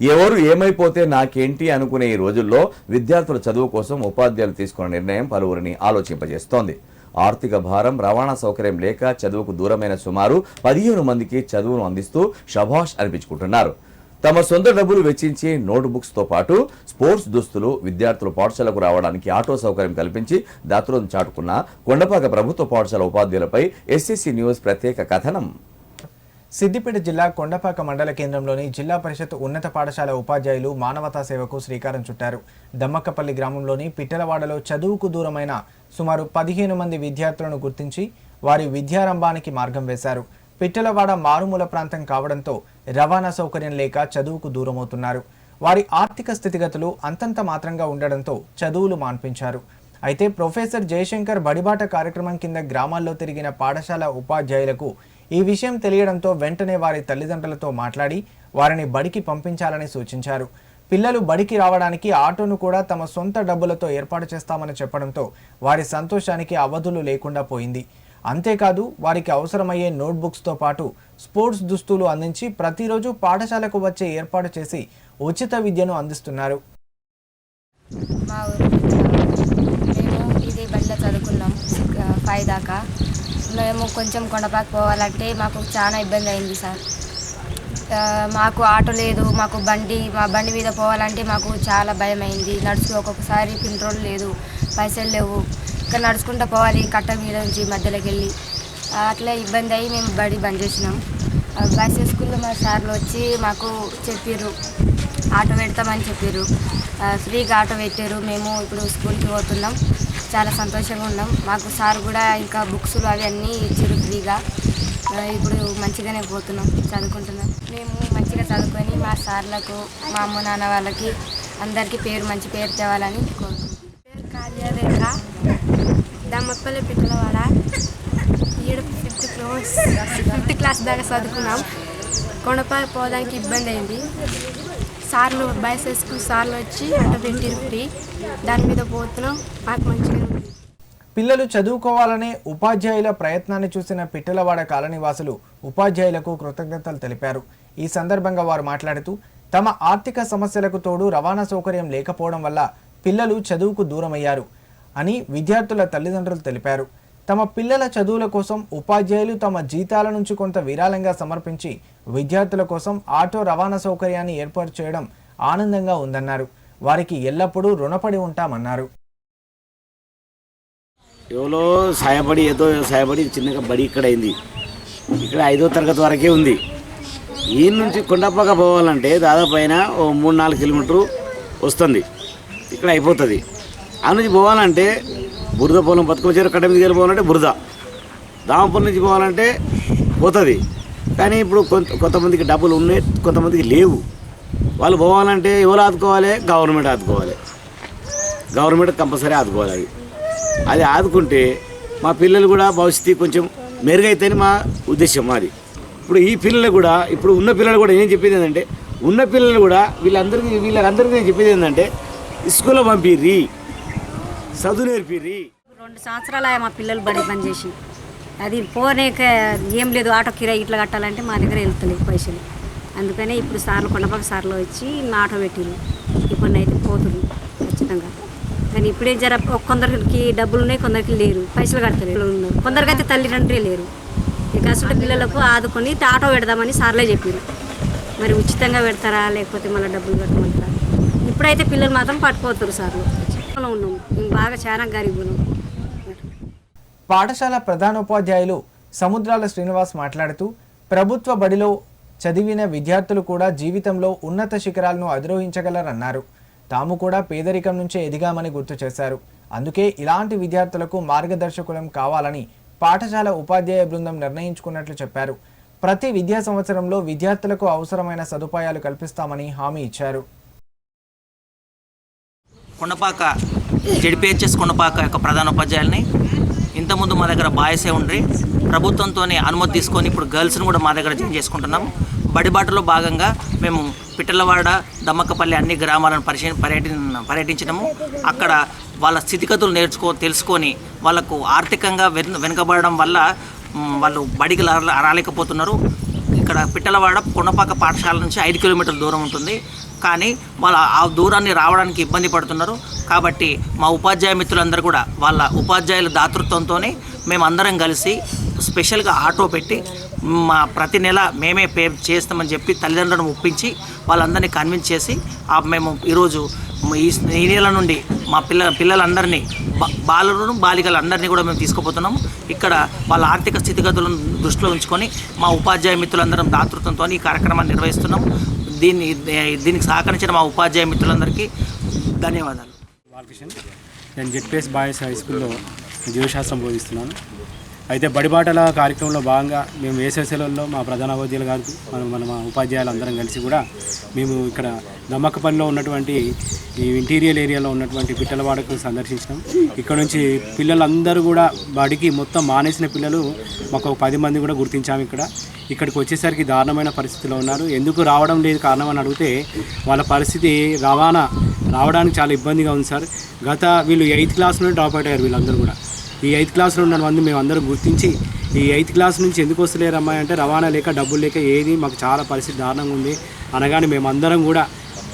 ఎవరు ఏమైపోతే నాకేంటి అనుకునే ఈ రోజుల్లో విద్యార్థుల చదువు కోసం ఉపాధ్యాయులు తీసుకున్న నిర్ణయం పలువురిని ఆలోచింపజేస్తోంది. ఆర్థిక భారం రవాణా సౌకర్యం లేక చదువుకు దూరమైన సుమారు పదిహేను మందికి చదువును అందిస్తూ షభాష్ అనిపించుకుంటున్నారు. తమ సొంత డబ్బులు వెచ్చించి నోట్బుక్స్తో పాటు స్పోర్ట్స్ దుస్తులు విద్యార్థులు పాఠశాలకు రావడానికి ఆటో సౌకర్యం కల్పించి దాతృత్వం చాటుకున్న కొండపాక ప్రభుత్వ పాఠశాల ఉపాధ్యాయులపై ఎస్సీసీ న్యూస్ ప్రత్యేక కథనం. సిద్దిపేట జిల్లా కొండపాక మండల కేంద్రంలోని జిల్లా పరిషత్ ఉన్నత పాఠశాల ఉపాధ్యాయులు మానవతా సేవకు శ్రీకారం చుట్టారు. దమ్మక్కపల్లి గ్రామంలోని పిట్టలవాడలో చదువుకు దూరమైన సుమారు పదిహేను మంది విద్యార్థులను గుర్తించి వారి విద్యారంభానికి మార్గం వేశారు. పిట్టలవాడ మారుమూల ప్రాంతం కావడంతో రవాణా సౌకర్యం లేక చదువుకు దూరమవుతున్నారు. వారి ఆర్థిక స్థితిగతులు అంతంత మాత్రంగా ఉండడంతో చదువులు మాన్పించారు. అయితే ప్రొఫెసర్ జయశంకర్ బడిబాట కార్యక్రమం కింద గ్రామాల్లో తిరిగిన పాఠశాల ఉపాధ్యాయులకు ఈ విషయం తెలియడంతో వెంటనే వారి తల్లిదండ్రులతో మాట్లాడి వారిని బడికి పంపించాలని సూచించారు. పిల్లలు బడికి రావడానికి ఆటోను కూడా తమ సొంత డబ్బులతో ఏర్పాటు చేస్తామని చెప్పడంతో వారి సంతోషానికి అవధులు లేకుండా పోయింది. అంతేకాదు వారికి అవసరమయ్యే నోట్బుక్స్తో పాటు స్పోర్ట్స్ దుస్తులు అందించి ప్రతిరోజు పాఠశాలకు వచ్చే ఏర్పాటు చేసి ఉచిత విద్యను అందిస్తున్నారు. మేము ఇది బడిలో చదువుకున్నాం ఫైవ్ దాకా. మేము కొంచెం కొండపాకు పోవాలంటే మాకు చాలా ఇబ్బంది అయింది సార్. మాకు ఆటో లేదు మాకు బండి మా బండి మీద పోవాలంటే మాకు చాలా భయం అయింది. నడుచు ఒక్కొక్కసారి పింట్రోల్ లేదు పైసలు లేవు. ఇక్కడ నడుచుకుంటూ పోవాలి కట్ట మీద నుంచి మధ్యలోకి వెళ్ళి. అట్లా ఇబ్బంది అయ్యి మేము బడి బంద్ చేసినాం. బస్ స్కూల్లో మా సార్లు వచ్చి మాకు చెప్పారు ఆటో పెడతామని చెప్పారు ఫ్రీగా ఆటో పెట్టారు మేము ఇప్పుడు స్కూల్కి పోతున్నాం. చాలా సంతోషంగా ఉన్నాం. మాకు సార్ కూడా ఇంకా బుక్స్లు అవి అన్నీ ఇచ్చారు ఫ్రీగా. ఇప్పుడు మంచిగానే పోతున్నాం చదువుకుంటున్నాం. మేము మంచిగా చదువుకొని మా సార్లకు మా అమ్మ నాన్న వాళ్ళకి అందరికీ పేరు మంచి పేరు తేవాలని కోరుకుంటున్నాం. పేరు కార్యారేఖ దమ్మపల్లి పిట్టలవాడ ఈడ ఫిఫ్త్ క్లాస్ ఫిఫ్త్ క్లాస్ దాకా చదువుకున్నాం. కొండపల్లి పోవడానికి ఇబ్బంది అయింది. సార్లు బాయ్స్ స్కూల్ సార్లు వచ్చి అట్ట పెట్టిరు ఫ్రీ. దాని మీద పోతున్నాం. మాకు మంచిగా ఉంది. పిల్లలు చదువుకోవాలనే ఉపాధ్యాయుల ప్రయత్నాన్ని చూసిన పిట్టలవాడ కాలనివాసులు ఉపాధ్యాయులకు కృతజ్ఞతలు తెలిపారు. ఈ సందర్భంగా వారు మాట్లాడుతూ తమ ఆర్థిక సమస్యలకు తోడు రవాణా సౌకర్యం లేకపోవడం వల్ల పిల్లలు చదువుకు దూరమయ్యారు అని విద్యార్థుల తల్లిదండ్రులు తెలిపారు. తమ పిల్లల చదువుల కోసం ఉపాధ్యాయులు తమ జీతాల నుంచి కొంత విరాళంగా సమర్పించి విద్యార్థుల కోసం ఆటో రవాణా సౌకర్యాన్ని ఏర్పాటు చేయడం ఆనందంగా ఉందన్నారు. వారికి ఎల్లప్పుడూ రుణపడి ఉంటామన్నారు. ఎవరో సాయపడి ఏదో సాయపడి చిన్నగా బడి ఇక్కడ అయింది ఇక్కడ ఐదో తరగతి వరకే ఉంది. ఈ నుంచి కొండపక్క పోవాలంటే దాదాపు అయిన ఓ మూడు నాలుగు కిలోమీటర్లు వస్తుంది. ఇక్కడ అయిపోతుంది. ఆ నుంచి పోవాలంటే బురద పొలం బతుకమ్మ చెరువు కట్ట మీదకి వెళ్ళిపోవాలంటే బురద. దామపూర్ నుంచి పోవాలంటే పోతుంది. కానీ ఇప్పుడు కొంత కొంతమందికి డబ్బులు ఉన్నాయి కొంతమందికి లేవు. వాళ్ళు పోవాలంటే ఎవరు ఆదుకోవాలి? గవర్నమెంట్ ఆదుకోవాలి. గవర్నమెంట్ కంపల్సరీ ఆదుకోవాలి అది. అది ఆదుకుంటే మా పిల్లలు కూడా భవిష్యత్తు కొంచెం మెరుగైతేనే మా ఉద్దేశం మాది. ఇప్పుడు ఈ పిల్లలు కూడా ఇప్పుడు ఉన్న పిల్లలు కూడా ఏం చెప్పేది ఏంటంటే ఉన్న పిల్లలు కూడా వీళ్ళందరికీ వీళ్ళందరికీ నేను చెప్పేది ఏంటంటే స్కూల్లో పంపిర్రి. చదువు రెండు సంవత్సరాలు మా పిల్లలు బడి పని చేసి అది పోనేక ఏం లేదు ఆటో కిరాయి ఇట్లా కట్టాలంటే మా దగ్గర వెళ్తలేదు పైసలు. అందుకనే ఇప్పుడు సార్లు కొండపాక సార్లు వచ్చి నా ఆటో పెట్టిరు ఇప్పుడు అయితే పోతుంది ఖచ్చితంగా. కానీ ఇప్పుడే జర కొందరికి డబ్బులు ఉన్నాయి కొందరికి లేరు. పైసలు కడతలేరు. కొందరికి అయితే తల్లిదండ్రులే లేరు. ఇక అసలు పిల్లలకు ఆదుకొని ఆటో పెడదామని సార్లే చెప్పారు మరి ఉచితంగా పెడతారా లేకపోతే మళ్ళీ డబ్బులు కట్టమంటారా? ఇప్పుడైతే పిల్లలు మాత్రం పట్టుకోతారు సార్లు. ఉన్నాం. మేము బాగా చాలా పాఠశాల ప్రధానోపాధ్యాయులు సముద్రాల శ్రీనివాస్ మాట్లాడుతూ ప్రభుత్వ బడిలో చదివిన విద్యార్థులు కూడా జీవితంలో ఉన్నత శిఖరాలను అధిరోహించగలరన్నారు. తాము కూడా పేదరికం నుంచే ఎదిగామని గుర్తు చేశారు. అందుకే ఇలాంటి విద్యార్థులకు మార్గదర్శకులం కావాలని పాఠశాల ఉపాధ్యాయ బృందం నిర్ణయించుకున్నట్లు చెప్పారు. ప్రతి విద్యా సంవత్సరంలో విద్యార్థులకు అవసరమైన సదుపాయాలు కల్పిస్తామని హామీ ఇచ్చారు. కొండపాక జడిపిహెచ్ఎస్ కొండపాక యొక్క ప్రధాన ఉపాధ్యాయుల్ని. ఇంతకుముందు మా దగ్గర బాయ్సే ఉండ్రి. ప్రభుత్వంతో అనుమతి తీసుకొని ఇప్పుడు గర్ల్స్ని కూడా మా దగ్గర జాయిన్ చేసుకుంటున్నాం. బడిబాటలో భాగంగా మేము పిట్టలవాడ దమ్మక్కపల్లి అన్ని గ్రామాలను పరిశీ పర్యటి పర్యటించడము అక్కడ వాళ్ళ స్థితిగతులు నేర్చుకో తెలుసుకొని వాళ్ళకు ఆర్థికంగా వెనుకబడడం వల్ల వాళ్ళు బడికి రాలేకపోతున్నారు. ఇక్కడ పిట్టలవాడ కొండపాక పాఠశాల నుంచి ఐదు కిలోమీటర్ల దూరం ఉంటుంది. కానీ వాళ్ళ ఆ దూరాన్ని రావడానికి ఇబ్బంది పడుతున్నారు. కాబట్టి మా ఉపాధ్యాయ మిత్రులందరూ కూడా వాళ్ళ ఉపాధ్యాయుల దాతృత్వంతోనే మేమందరం కలిసి స్పెషల్గా ఆటో పెట్టి మా ప్రతి నెల మేమే పే చేస్తామని చెప్పి తల్లిదండ్రులను ఒప్పించి వాళ్ళందరినీ కన్విన్స్ చేసి మేము ఈరోజు ఈ ఈ నెల నుండి మా పిల్ల పిల్లలందరినీ బా- బాలులను బాలికలందరినీ కూడా మేము తీసుకుపోతున్నాము. ఇక్కడ వాళ్ళ ఆర్థిక స్థితిగతులను దృష్టిలో ఉంచుకొని మా ఉపాధ్యాయ మిత్రులందరం దాతృత్వంతో ఈ కార్యక్రమాన్ని నిర్వహిస్తున్నాం. దీన్ని దీనికి సహకరించిన మా ఉపాధ్యాయ మిత్రులందరికీ ధన్యవాదాలు. నేను జెడ్పిఎస్ బాయ్స్ హై స్కూల్లో జీవశాస్త్రం బోధిస్తున్నాను. అయితే బడిబాటల కార్యక్రమంలో భాగంగా మేము వేసవిసెలవుల్లో మా ప్రధాన ఉపాధ్యాయులు గారికి మనం మన మా ఉపాధ్యాయులు అందరం కలిసి కూడా మేము ఇక్కడ దమ్మక్కపల్లిలో ఉన్నటువంటి ఈ ఇంటీరియర్ ఏరియాలో ఉన్నటువంటి పిట్టలవాడకు సందర్శించినాం. ఇక్కడ నుంచి పిల్లలందరూ కూడా బడికి మొత్తం మానేసిన పిల్లలు మాకు ఒక పది మంది కూడా గుర్తించాము ఇక్కడ. ఇక్కడికి వచ్చేసరికి దారుణమైన పరిస్థితిలో ఉన్నారు. ఎందుకు రావడం లేదు కారణం అని అడిగితే వాళ్ళ పరిస్థితి రవాణా రావడానికి చాలా ఇబ్బందిగా ఉంది సార్. గత వీళ్ళు ఎయిత్ క్లాస్ నుండి డ్రాప్ అయ్యారు వీళ్ళందరూ కూడా. ఈ ఎయిత్ క్లాస్లో ఉన్న మంది మేము అందరం గుర్తించి ఈ ఎయిత్ క్లాస్ నుంచి ఎందుకు వస్తలేరు అంటే రవాణా లేక డబ్బులు లేక ఏది మాకు చాలా పరిస్థితి దారుణంగా ఉంది. అనగానే మేమందరం కూడా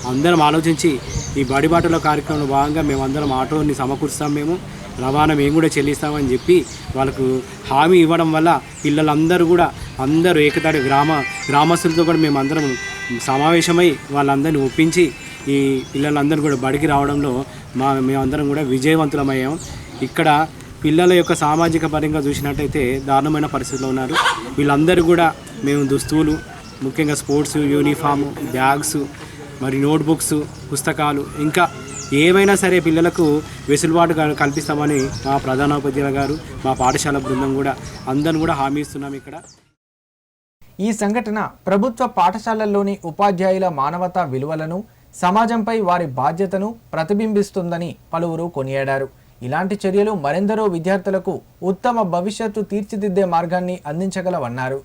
అందరం ఆలోచించి ఈ బడిబాటల కార్యక్రమంలో భాగంగా మేమందరం ఆటోని సమకూరుస్తాం మేము రవాణా మేము కూడా చెల్లిస్తామని చెప్పి వాళ్ళకు హామీ ఇవ్వడం వల్ల పిల్లలందరూ కూడా అందరూ ఏకతాటి గ్రామ గ్రామస్తులతో కూడా మేమందరం సమావేశమై వాళ్ళందరినీ ఒప్పించి ఈ పిల్లలందరూ కూడా బడికి రావడంలో మా మేమందరం కూడా విజయవంతులమయ్యాం. ఇక్కడ పిల్లల యొక్క సామాజిక పరంగా చూసినట్టయితే దారుణమైన పరిస్థితిలో ఉన్నారు. వీళ్ళందరూ కూడా మేము దుస్తువులు ముఖ్యంగా స్పోర్ట్స్ యూనిఫాము బ్యాగ్స్ మరి నోట్బుక్స్ పుస్తకాలు ఇంకా ఏవైనా సరే పిల్లలకు వెసులుబాటు కల్పిస్తామని మా ప్రధానోపాధ్యాయుల గారు మా పాఠశాల బృందం కూడా అందరం కూడా హామీ ఇస్తున్నాం ఇక్కడ. ఈ సంఘటన ప్రభుత్వ పాఠశాలల్లోని ఉపాధ్యాయుల మానవతా విలువలను సమాజంపై వారి బాధ్యతను ప్రతిబింబిస్తుందని పలువురు కొనియాడారు. ఇలాంటి చర్యలు మరెందరో విద్యార్థులకు ఉత్తమ భవిష్యత్తు తీర్చిదిద్దే మార్గాన్ని అందించగలవన్నారు.